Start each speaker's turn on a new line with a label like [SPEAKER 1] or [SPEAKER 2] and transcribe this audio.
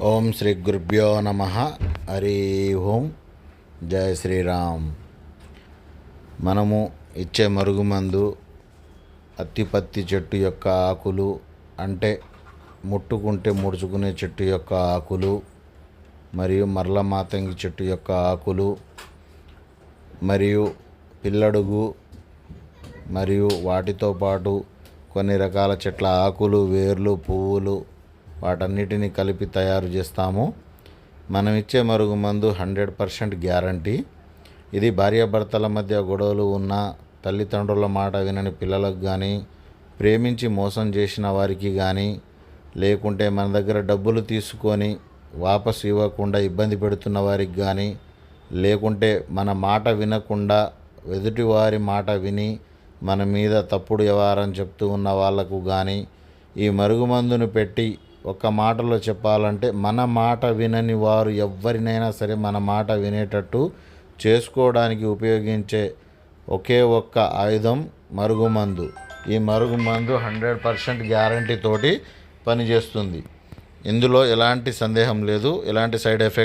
[SPEAKER 1] ఓం శ్రీ గురుభ్యో నమ. హరి ఓం. జయ శ్రీరామ్. మనము ఇచ్చే మరుగుమందు అత్తిపత్తి చెట్టు యొక్క ఆకులు అంటే ముట్టుకుంటే ముడుచుకునే చెట్టు యొక్క ఆకులు మరియు మరల మాతంగి చెట్టు యొక్క ఆకులు మరియు పిల్లడుగు మరియు వాటితో పాటు కొన్ని రకాల చెట్ల ఆకులు వేర్లు పువ్వులు వాటన్నిటిని కలిపి తయారు చేస్తాము. మనం ఇచ్చే మరుగు మందు హండ్రెడ్ పర్సెంట్ గ్యారంటీ. ఇది భార్యాభర్తల మధ్య గొడవలు ఉన్న తల్లిదండ్రుల మాట వినని పిల్లలకు కానీ ప్రేమించి మోసం చేసిన వారికి కానీ లేకుంటే మన దగ్గర డబ్బులు తీసుకొని వాపసు ఇవ్వకుండా ఇబ్బంది పెడుతున్న వారికి కానీ లేకుంటే మన మాట వినకుండా ఎదుటివారి మాట విని మన మీద తప్పుడు వ్యవహారం చెప్తూ ఉన్న వాళ్ళకు కానీ ఈ మరుగుమందును పెట్టి ఒక మాటలో చెప్పాలంటే మన మాట వినని వారు ఎవరినైనా సరే మన మాట వినేటట్టు చేసుకోవడానికి ఉపయోగించే ఒకే ఒక్క ఆయుధం మరుగుమందు. ఈ మరుగుమందు హండ్రెడ్ పర్సెంట్ గ్యారంటీ తోటి పనిచేస్తుంది. ఇందులో ఎలాంటి సందేహం లేదు. ఎలాంటి సైడ్ ఎఫెక్ట్